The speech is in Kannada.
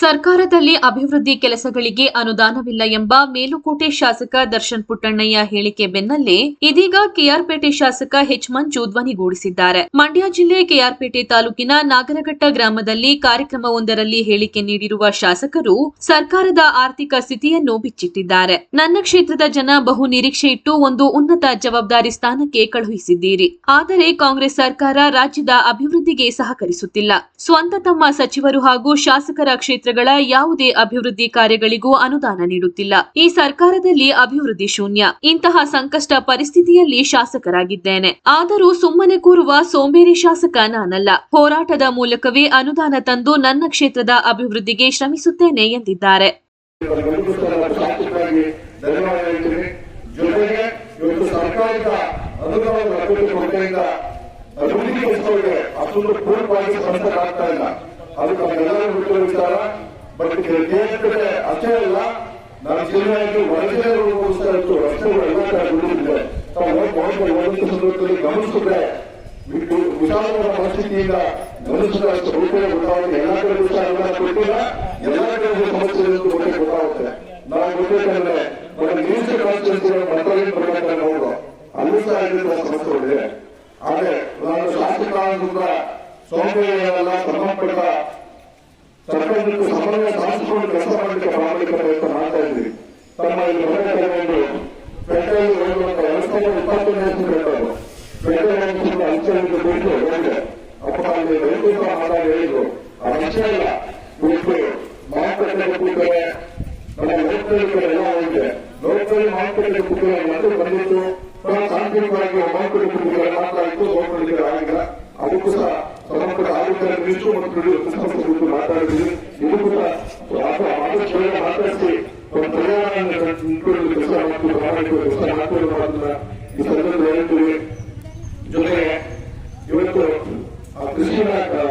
ಸರ್ಕಾರದಲ್ಲಿ ಅಭಿವೃದ್ಧಿ ಕೆಲಸಗಳಿಗೆ ಅನುದಾನವಿಲ್ಲ ಎಂಬ ಮೇಲುಕೋಟೆ ಶಾಸಕ ದರ್ಶನ್ ಪುಟ್ಟಣ್ಣಯ್ಯ ಹೇಳಿಕೆ ಬೆನ್ನಲ್ಲೇ ಇದೀಗ ಕೆಆರ್ಪೇಟೆ ಶಾಸಕ ಎಚ್ ಮಂಜು ಧ್ವನಿಗೂಡಿಸಿದ್ದಾರೆ. ಮಂಡ್ಯ ಜಿಲ್ಲೆ ಕೆಆರ್ಪೇಟೆ ತಾಲೂಕಿನ ನಾಗರಘಟ್ಟ ಗ್ರಾಮದಲ್ಲಿ ಕಾರ್ಯಕ್ರಮವೊಂದರಲ್ಲಿ ಹೇಳಿಕೆ ನೀಡಿರುವ ಶಾಸಕರು ಸರ್ಕಾರದ ಆರ್ಥಿಕ ಸ್ಥಿತಿಯನ್ನು ಬಿಚ್ಚಿಟ್ಟಿದ್ದಾರೆ. ನನ್ನ ಕ್ಷೇತ್ರದ ಜನ ಬಹು ನಿರೀಕ್ಷೆ ಇಟ್ಟು ಒಂದು ಉನ್ನತ ಜವಾಬ್ದಾರಿ ಸ್ಥಾನಕ್ಕೆ ಕಳುಹಿಸಿದ್ದೀರಿ. ಆದರೆ ಕಾಂಗ್ರೆಸ್ ಸರ್ಕಾರ ರಾಜ್ಯದ ಅಭಿವೃದ್ಧಿಗೆ ಸಹಕರಿಸುತ್ತಿಲ್ಲ. ಸ್ವಂತ ತಮ್ಮ ಸಚಿವರು ಹಾಗೂ ಶಾಸಕರ ಕ್ಷೇತ್ರಗಳ ಯಾವುದೇ ಅಭಿವೃದ್ಧಿ ಕಾರ್ಯಗಳಿಗೂ ಅನುದಾನ ನೀಡುತ್ತಿಲ್ಲ. ಈ ಸರ್ಕಾರದಲ್ಲಿ ಅಭಿವೃದ್ಧಿ ಶೂನ್ಯ. ಇಂತಹ ಸಂಕಷ್ಟ ಪರಿಸ್ಥಿತಿಯಲ್ಲಿ ಶಾಸಕರಾಗಿದ್ದೇನೆ. ಆದರೂ ಸುಮ್ಮನೆ ಕೂರುವ ಸೋಂಬೇರಿ ಶಾಸಕ ನಾನಲ್ಲ. ಹೋರಾಟದ ಮೂಲಕವೇ ಅನುದಾನ ತಂದು ನನ್ನ ಕ್ಷೇತ್ರದ ಅಭಿವೃದ್ಧಿಗೆ ಶ್ರಮಿಸುತ್ತೇನೆ ಎಂದಿದ್ದಾರೆ. ಅಭಿವೃದ್ಧಿ ಅಷ್ಟೊಂದು ಪೂರ್ಣವಾಗಿ ಆಗ್ತಾ ಇಲ್ಲ ಅದು ನಮ್ಮೆಲ್ಲರೂ ಗೊತ್ತಿರೋ ವಿಚಾರ ಬಟ್ ಕೇಳ್ಪಟ್ಟೆ ಅಷ್ಟೇ ಅಲ್ಲ ನಮ್ಮ ಜಿಲ್ಲೆಯಲ್ಲಿ ಹೊರಜಿಲ್ಲೆ ಹೋಗಿಸ್ತಾ ಇತ್ತು ರಸ್ತೆಗಳು ಎಲ್ಲ ಕಡೆ ಬಿಡುತ್ತಿದೆ ತಾವು ಗಮನಿಸಿದ್ರೆ ಇದು ವಿಶಾಲವಾದ ಪರಿಸ್ಥಿತಿಯಿಂದ ಅಷ್ಟು ಬಹುತೇಕ ಗೊತ್ತಾಗುತ್ತೆ. ಎಲ್ಲ ಕಡೆ ಎಲ್ಲ ಕೊಟ್ಟಿಲ್ಲ ಎಲ್ಲ ಗೊತ್ತಾಗುತ್ತೆ. ನಾವು ಗೊತ್ತೇಕಂದ್ರೆ ನಮ್ಮ ನ್ಯೂಸ್ ಕಾನ್ಸ್ಟಿಟ್ಯೂನ್ಸಿ ಮಂತ್ರಾಲಯ ಬರ್ಬೇಕಾದ್ರೆ ನೋಡುವ. ಅಲ್ಲೂ ಸಹ ಇರುವ ಸಮಸ್ಯೆಗಳಿದೆ ಆದ್ರೆ, ನಾನು ಶಾಸಕರಾಗಿದ್ದ ಸೌಕರ್ಯಗಳೆಲ್ಲ ಸಂಬಂಧಪಟ್ಟ ಸರ್ಕಾರಕ್ಕೆ ಸಮನ್ವಯ ಸಾಧಿಸಿಕೊಂಡು ಕೆಲಸ ಮಾಡಲಿಕ್ಕೆ ಪ್ರಾಮಾಣಿಕ ಪ್ರಯತ್ನ ಮಾಡ್ತಾ ಇದ್ದೀವಿ. ತಮ್ಮ ಇಲ್ಲಿ ಬರಬೇಕಾದ್ರೆ ಪೆಟ್ರೋಲ್ ಹೋಗುವಂತಹ ವ್ಯವಸ್ಥೆಗೆ ಇಪ್ಪತ್ತೊಂದು ಬೇಕಾದ್ರು ಪೆಟ್ರೋಲ್ ಒಂದು ಅಂಚೆಯನ್ನು ಬಿಟ್ಟು ಹೇಳಿದೆ ಅಪ್ಪ ಅಲ್ಲಿ ರೈತರು ಸಹ ಹೇಳಿದ್ರು. ವಿಷಯ ಇಲ್ಲ ಇವತ್ತು ಮಾರುಕಟ್ಟೆಗೆ ಕೂತಾರೆ ನಮ್ಮ ಕಡೆ ಎಲ್ಲ ಹೋಗಿದೆ. ನೌಕರಿ ಮಾರುಕಟ್ಟೆಗೆ ಕೂತಾರೆ ಮತ್ತೆ ಬಂದಿತ್ತು ಸಾಂಕೇತಿಕವಾಗಿ ಮಾರುಕಟ್ಟೆ ಕೂತಾರೆ ಮಾತಾಡಿತ್ತು ಲೋಕಲ್ ಆಗಿಲ್ಲ ಅದಕ್ಕೂ ಸಹ ಮುಖಾಂತರ ಮಕ್ಕಳು ಮಾಡಿಕೊಂಡು ಕೆಲಸ ಕುರಿತು ಮಾತಾಡಿದ್ವಿ ಇದು ಕೂಡ ಆದಷ್ಟು ಮಾತಾಡಿಸಿ ಒಂದು ಪರಿಹಾರವನ್ನು ಕೆಲಸ ಮಾಡ್ತೀವಿ ಕೆಲಸ ಮಾಡ್ಕೊಂಡು ಈ ಸಂದರ್ಭದಲ್ಲಿ ಜೊತೆಗೆ ಇವತ್ತು ಕೃಷಿ ಇಲಾಖೆ